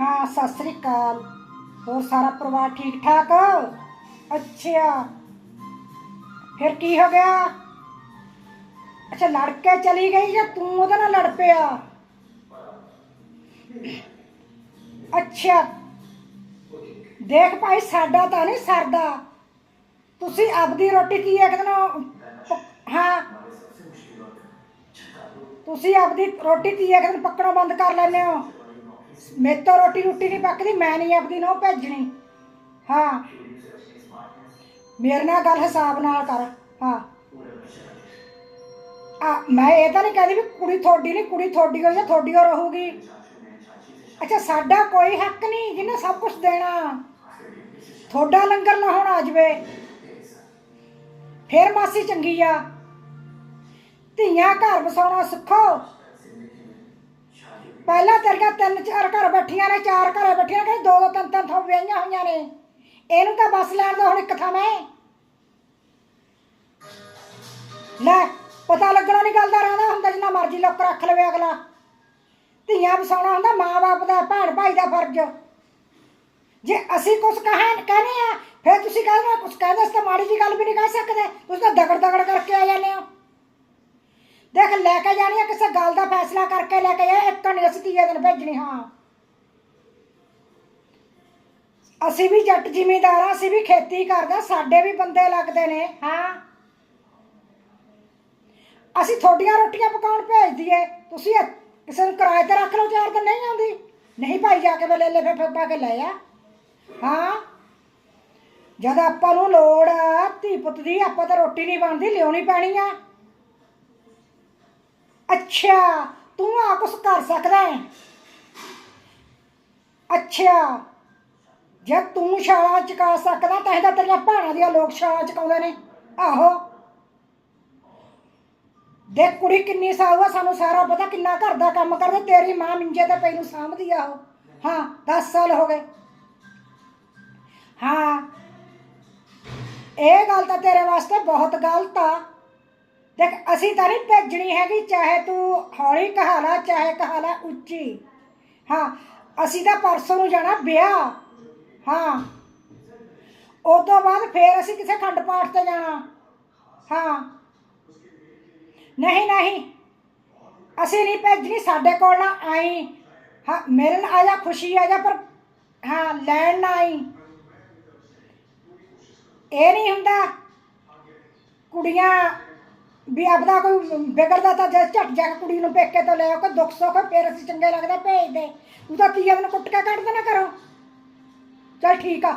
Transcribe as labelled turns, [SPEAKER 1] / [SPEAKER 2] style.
[SPEAKER 1] ਹਾਂ, ਸਤਿ ਸ੍ਰੀ ਅਕਾਲ। ਹੋਰ ਸਾਰਾ ਪਰਿਵਾਰ ਠੀਕ ਠਾਕ ਅੱਛਾ ਫਿਰ ਕੀ ਹੋ ਗਿਆ? ਅੱਛਾ ਲੜ ਕੇ ਚਲੀ ਗਈ ਜਾਂ ਤੂੰ ਉਹਦੇ ਨਾਲ ਲੜ ਪਿਆ? ਅੱਛਾ। ਦੇਖ ਭਾਈ, ਸਾਡਾ ਤਾਂ ਨਹੀਂ ਸਰਦਾ। ਤੁਸੀਂ ਆਪਦੀ ਰੋਟੀ ਕੀ ਇੱਕ ਦਿਨ ਹਾਂ। ਤੁਸੀਂ ਆਪਦੀ ਰੋਟੀ ਕੀ ਇੱਕ ਦਿਨ ਪੱਕਣਾ ਬੰਦ ਕਰ ਲੈਂਦੇ ਹੋ? ਮੇਰੇ ਤੋਂ ਰੋਟੀ ਰੋਟੀ ਨਹੀਂ ਪੱਕਦੀ, ਮੈਂ ਨਹੀਂ ਆਪਦੀ ਨੋ ਭੇਜਣੀ। ਹਾਂ। ਮੇਰੇ ਨਾਲ ਗੱਲ ਹਿਸਾਬ ਨਾਲ ਕਰ। ਹਾਂ। ਆ, ਮੈਂ ਇਹ ਤਾਂ ਨਹੀਂ ਕਹਿੰਦੀ ਵੀ ਕੁੜੀ ਤੁਹਾਡੀ ਨਹੀਂ, ਕੁੜੀ ਤੁਹਾਡੀ ਹੋਈ ਜਾਂ ਤੁਹਾਡੀ ਹੋ ਰਹੂਗੀ। ਅੱਛਾ, ਸਾਡਾ ਕੋਈ ਹੱਕ ਨਹੀਂ ਜਿਹਨੇ ਸਭ ਕੁਝ ਦੇਣਾ। ਤੁਹਾਡਾ ਲੰਗਰ ਨਾ ਹੋਣਾ ਜਵੇ। ਫੇਰ ਮਾਸੀ ਚੰਗੀ ਆ। ਧੀਆਂ ਘਰ ਵਸਾਉਣਾ ਸਿੱਖੋ। ਪਹਿਲਾਂ ਤੇਰੀਆਂ ਤਿੰਨ ਚਾਰ ਘਰ ਬੈਠੀਆਂ ਨੇ, ਚਾਰ ਘਰ ਬੈਠੀਆਂ ਨੇ ਦੋ ਦੋ ਤਿੰਨ ਤਿੰਨ ਥਾਂ ਵਿਆਹੀਆਂ ਹੋਈਆਂ ਨੇ। ਇਹਨੂੰ ਤਾਂ ਬਸ ਲੈਣ ਦੋ, ਹੁਣ ਇੱਕ ਥਾਂ ਮੈਂ। ਲੈ, ਪਤਾ ਲੱਗਣਾ ਨਹੀਂ ਗੱਲ ਦਾ, ਰਹਿੰਦਾ ਹੁੰਦਾ ਜਿੰਨਾ ਮਰਜ਼ੀ ਲੋਕ ਰੱਖ ਲਵੇ ਅਗਲਾ। ਧੀਆਂ ਵਸਾਉਣਾ ਹੁੰਦਾ, ਮਾਂ-ਬਾਪ ਦਾ ਭੈਣ ਭਾਈ ਦਾ ਫਰਜ਼। ਜੇ ਅਸੀਂ ਕੁਝ ਕਹਾਂ, ਕਹਿੰਦੇ ਆ, ਫਿਰ ਤੁਸੀਂ ਕਹਿੰਦੇ ਹੋ ਕੁਝ ਕਹਿੰਦੇ ਅਸੀਂ ਤਾਂ ਮਾੜੀ ਜੀ ਗੱਲ ਵੀ ਨਹੀਂ ਕਹਿ ਸਕਦੇ। ਤੁਸੀਂ ਤਾਂ ਦਗੜ ਦਗੜ ਕਰਕੇ ਆ ਜਾਂਦੇ ਹੋ। ਦੇਖ ਲੈ ਕੇ ਜਾਣੀ ਆ ਕਿਸੇ ਗੱਲ ਦਾ ਫੈਸਲਾ ਕਰਕੇ ਲੈ ਕੇ ਜਾ ਇੱਕ ਨਹੀਂ ਅਸੀਂ ਤੀਏ ਦਿਨ ਭੇਜਣੀ ਹਾਂ। ਅਸੀਂ ਵੀ ਜੱਟ ਜ਼ਿਮੀਂਦਾਰ ਆ ਅਸੀਂ ਵੀ ਖੇਤੀ ਕਰਦੇ ਸਾਡੇ ਵੀ ਬੰਦੇ ਲੱਗਦੇ ਨੇ। ਹਾਂ। ਅਸੀਂ ਤੁਹਾਡੀਆਂ ਰੋਟੀਆਂ ਪਕਾਉਣ ਭੇਜ ਦਈਏ ਤੁਸੀਂ ਕਿਸੇ ਨੂੰ ਕਿਰਾਏ ਤੇ ਰੱਖ ਲਓ ਚਾਰ ਦਿਨ ਨਹੀਂ ਆਉਂਦੀ। ਨਹੀਂ ਭਾਈ ਜਾ ਕੇ ਵੇਲੇ ਲੈ ਫੇ ਪਾ ਕੇ ਲੈ ਆ। ਹਾਂ। ਜਦ ਆਪਾਂ ਨੂੰ ਲੋੜ ਆ ਧੀ ਪੁੱਤ ਦੀ ਆਪਾਂ ਤਾਂ ਰੋਟੀ ਨਹੀਂ ਬਣਦੀ ਲਿਆਉਣੀ ਪੈਣੀ ਆ। ਅੱਛਾ, ਤੂੰ ਆ ਕੁਛ ਕਰ ਸਕਦਾ ਹੈ। ਅੱਛਾ, ਜੇ ਤੂੰ ਛਾਲਾ ਚਕਾ ਸਕਦਾ, ਤਾਂ ਇਹਦਾ ਤੇਰੀਆਂ ਭਾਣਾਂ ਦੀਆਂ ਲੋਕ ਛਾਲਾ ਚਕਾਉਂਦੇ ਨੇ। ਆਹੋ। ਦੇ ਕੁੜੀ ਕਿੰਨੀ ਸਾਊ ਆ, ਸਾਨੂੰ ਸਾਰਾ ਪਤਾ ਕਿੰਨਾ ਘਰ ਦਾ ਕੰਮ ਕਰਦੇ, ਤੇਰੀ ਮਾਂ ਮਿੰਜੇ ਤੇ ਪਈ ਨੂੰ ਸਾਂਭਦੀ ਆ ਉਹ। ਹਾਂ 10 ਸਾਲ ਹੋ ਗਏ। ਹਾਂ। ਇਹ ਗੱਲ ਤਾਂ ਤੇਰੇ ਵਾਸਤੇ ਬਹੁਤ ਗਲਤ ਆ। ਦੇਖ, ਅਸੀਂ ਤਾਂ ਨਹੀਂ ਭੇਜਣੀ ਹੈਗੀ, ਚਾਹੇ ਤੂੰ ਹੌਲੀ ਕਹਾ ਲਾ ਚਾਹੇ ਕਹਾ ਲਾ ਉੱਚੀ। ਹਾਂ, ਅਸੀਂ ਤਾਂ ਪਰਸੋਂ ਨੂੰ ਜਾਣਾ ਵਿਆਹ। ਹਾਂ। ਉਸ ਤੋਂ ਬਾਅਦ ਫੇਰ ਅਸੀਂ ਕਿਸੇ ਖੰਡ ਪਾਠ ਤੇ ਜਾਣਾ। ਹਾਂ। ਨਹੀਂ ਨਹੀਂ। ਅਸੀਂ ਨਹੀਂ ਭੇਜਣੀ, ਸਾਡੇ ਕੋਲ ਨਾ ਆਈ। ਹਾਂ, ਮੇਰੇ ਨਾਲ ਆ ਜਾ, ਖੁਸ਼ੀ ਆ ਜਾ, ਪਰ ਹਾਂ, ਲੈਣ ਨਾ ਆਈ। ਇਹ ਨਹੀਂ ਹੁੰਦਾ। ਕੁੜੀਆਂ ਵੀ ਆਪਦਾ ਕੋਈ ਵਿਗੜਦਾ ਤਾਂ ਜੇ ਝਟ ਜਾ ਕੇ ਕੁੜੀ ਨੂੰ ਪੇਕੇ ਤੋਂ ਲੈ ਆਓ, ਕੋਈ ਦੁੱਖ ਸੁੱਖ ਫਿਰ ਅਸੀਂ ਚੰਗੇ ਲੱਗਦਾ ਭੇਜ ਦੇ। ਤੂੰ ਤਾਂ ਤੀਏ ਦਿਨ ਕੁੱਟ ਕੇ ਕੱਢ ਦੇਣਾ ਕਰੋ ਚਲ ਠੀਕ ਆ।